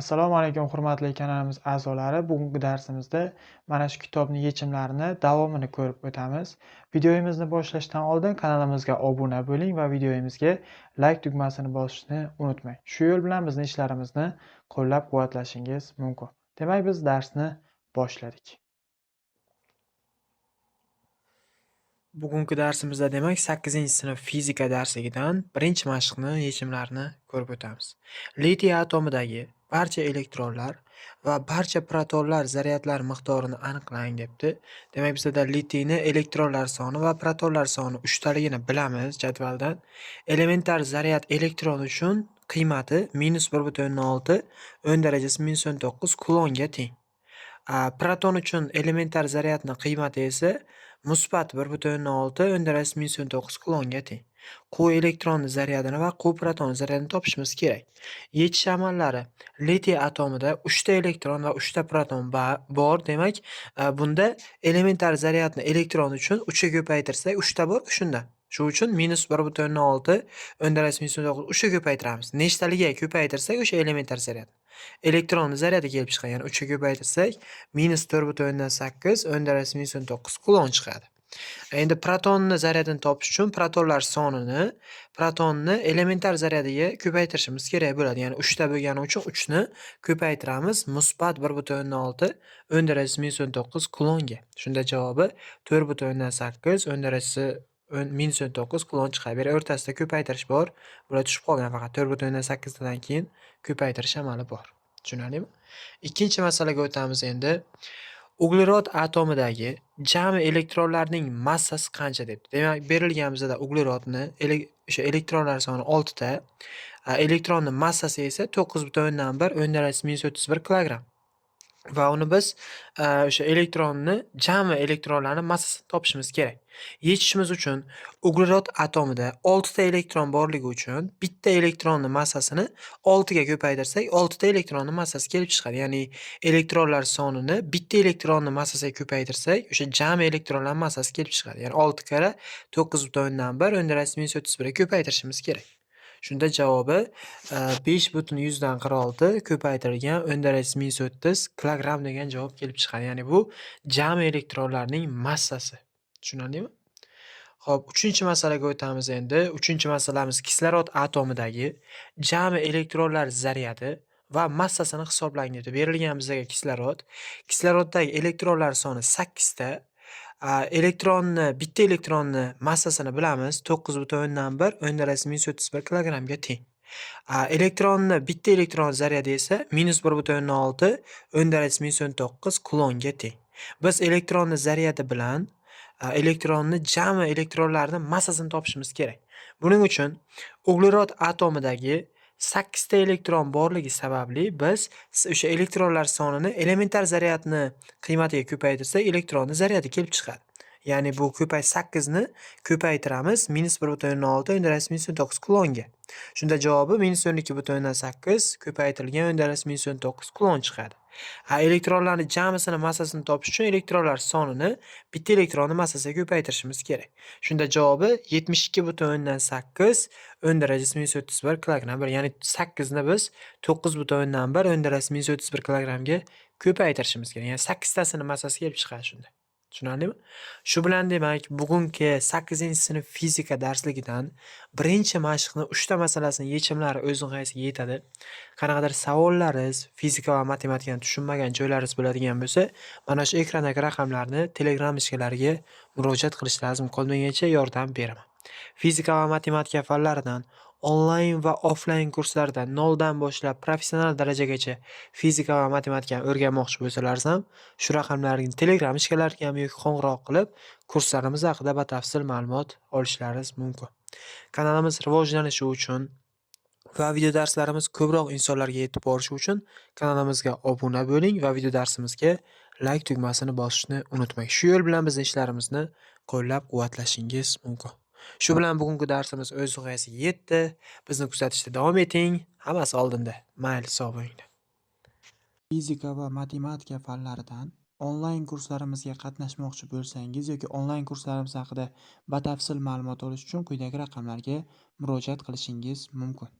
Assalomu alaykum hurmatli kanalimiz a'zolari. Bugungi darsimizda mana shu kitobning yechimlarini davomini ko'rib o'tamiz. Videomizni boshlashdan oldin kanalimizga obuna bo'ling va videomizga like tugmasini bosishni unutmang. Shu yo'l bilan bizning ishlarimizni qo'llab-quvvatlashingiz mumkin. Demak, biz darsni boshladik. Bugungi darsimizda demak 8-sinf fizika darsligidan birinchi mashqni yechimlarini ko'rib o'tamiz. Litiy atomidagi barcha elektronlar va barcha protonlar zaryadlar miqdorini aniqlang debdi. Demak, bizda litiyni elektronlar soni va protonlar soni 3 taligini bilamiz jadvaldan. Elementar zaryad elektron uchun qiymati -1.6 10 darajasi -19 kulonga teng. A, Proton uchun elementar zaryadni qiymati esa musbat 1.6 10 o'n -19 kulonga teng. Quv elektronni zaryadini va quv proton zaryadini topishimiz kerak. Yechish amallari litiy atomida 3 ta elektron va 3 ta proton bor. Demak, bunda elementar zaryadni elektron uchun 3 ga ko'paytirsak 3 ta bor shunda. Shuning uchun -1.6 10 -19 3 ga ko'paytiramiz. Nechtaligiga ko'paytirsak o'sha elementar zaryad. Elektronni zaryadi kelib chiqadi. Ya'ni 3 ga ko'paytirsak -4.8 10 darajasi -19 kulon chiqadi. Endi protonni zaryadini topish uchun protonlar sonini protonni elementar zaryadiga ko'paytirishimiz kerak bo'ladi. Ya'ni 3 ta bo'lgani uchun 3 ni ko'paytiramiz musbat 1.6 10 darajasi -19 kulonga. Shunda javobi 4.8 10 darajasi -19 kulon chiqadi. Bu yerda o'rtasida ko'paytirish bor. Bular tushib qolgan faqat 4.8 dan keyin ko'paytirish amali bor. Tushunarlimi? Ikkinchi masalaga o'tamiz endi. Uglerod atomidagi jami elektronlarning massasi qancha debdi. Demak, berilgan bizada uglerodni o'sha elektronlar soni 6 ta, a, elektronning massasi esa 9.1 10 darajasi -31 kilogramm. Va uni biz o'sha elektronni jami elektronlarning massasini topishimiz kerak. Yechishimiz uchun uglerod atomida 6 ta elektron borligi uchun bitta elektronning massasini 6 ga ko'paytirsak 6 ta elektronning massasi kelib chiqadi. Ya'ni elektronlar sonini bitta elektronning massasiga ko'paytirsak o'sha jami elektronlar massasi kelib chiqadi. Ya'ni 6 karra 9.1 10 darajasi -31 ga ko'paytirishimiz kerak. Shunda javobi a, 5.146 ko'paytirilgan 10 darajasi -30 kilogramm degan javob kelib chiqadi. Ya'ni bu jami elektronlarning massasi. Tushunarlimi? Xo'p, 3-masalaga o'tamiz endi. 3-masalamiz kislorod atomidagi jami elektronlar zaryadi va massasini hisoblang dedi. Berilgan bizga kislorod. Kisloroddagi elektronlar soni 8 ta. A, elektronni bitta elektronni massasini bilamiz 9.1 10 darajasi -31 kilogrammga teng. Elektronni bitta elektron zaryadi esa -1.6 10 darajasi -19 kulonga teng. Biz elektronni zaryadi bilan elektronni jami elektronlarning massasini topishimiz kerak. Buning uchun uglerod atomidagi 8 ta elektron borligi sababli biz o'sha elektronlar sonini elementar zaryadni qiymatiga ko'paytirsak elektronning zaryadi kelib chiqadi. Ya'ni bu ko'pay 8 ni ko'paytiramiz -1.6 10 darajasi -19 kulonga. Shunda javobi -12.8 ko'paytirilgan 10 darajasi -19 kulon chiqadi. Ha, elektronlarning jamisini massasini topish uchun elektronlar sonini bitta elektronning massasiga ko'paytirishimiz kerak. Shunda javobi 72.8 10 darajasi -31 kilogramm. Ya'ni 8 ni biz 9.1 10 darajasi -31 kilogrammga ko'paytirishimiz kerak. Ya'ni 8 tasini massasi kelib chiqadi shunda. Tushunarlimi? Shu bilan demak, bugungi 8-sinf fizika darsligidan birinchi mashqni 3 ta masalasini yechimlari o'z yetadi. Qanaqadir savollaringiz, fizika va matematikani tushunmagan joylaringiz bo'ladigan bo'lsa, mana shu ekrandagi raqamlarni Telegram ishkalariga murojaat qilish lozim Qolmagancha yordam beraman. Fizika va matematika fanlaridan onlayn va offlayn kurslarda noldan boshlab professional darajagacha fizika va matematikani o'rganmoqchi bo'lsalaringiz ham shu raqamlarga Telegram ishkalariga ham yoki qo'ng'iroq qilib kurslarimiz haqida batafsil ma'lumot olishlaringiz mumkin. Kanalimiz rivojlanishi uchun va video darslarimiz ko'proq insonlarga yetib borishi uchun kanalimizga obuna bo'ling va video darsimizga like tugmasini bosishni unutmang. Shu yo'l bilan bizni ishlarimizni qo'llab-quvvatlashingiz mumkin. Shu bilan bugungi darsimiz o'z nihoyasiga yetdi. Bizni kuzatishda davom eting. Hammasi oldinda. Mayli, sog' bo'linglar. Fizika va matematika fanlaridan onlayn kurslarimizga qatnashmoqchi bo'lsangiz yoki onlayn kurslarimiz haqida batafsil ma'lumot olish uchun quyidagi raqamlarga murojaat qilishingiz mumkin.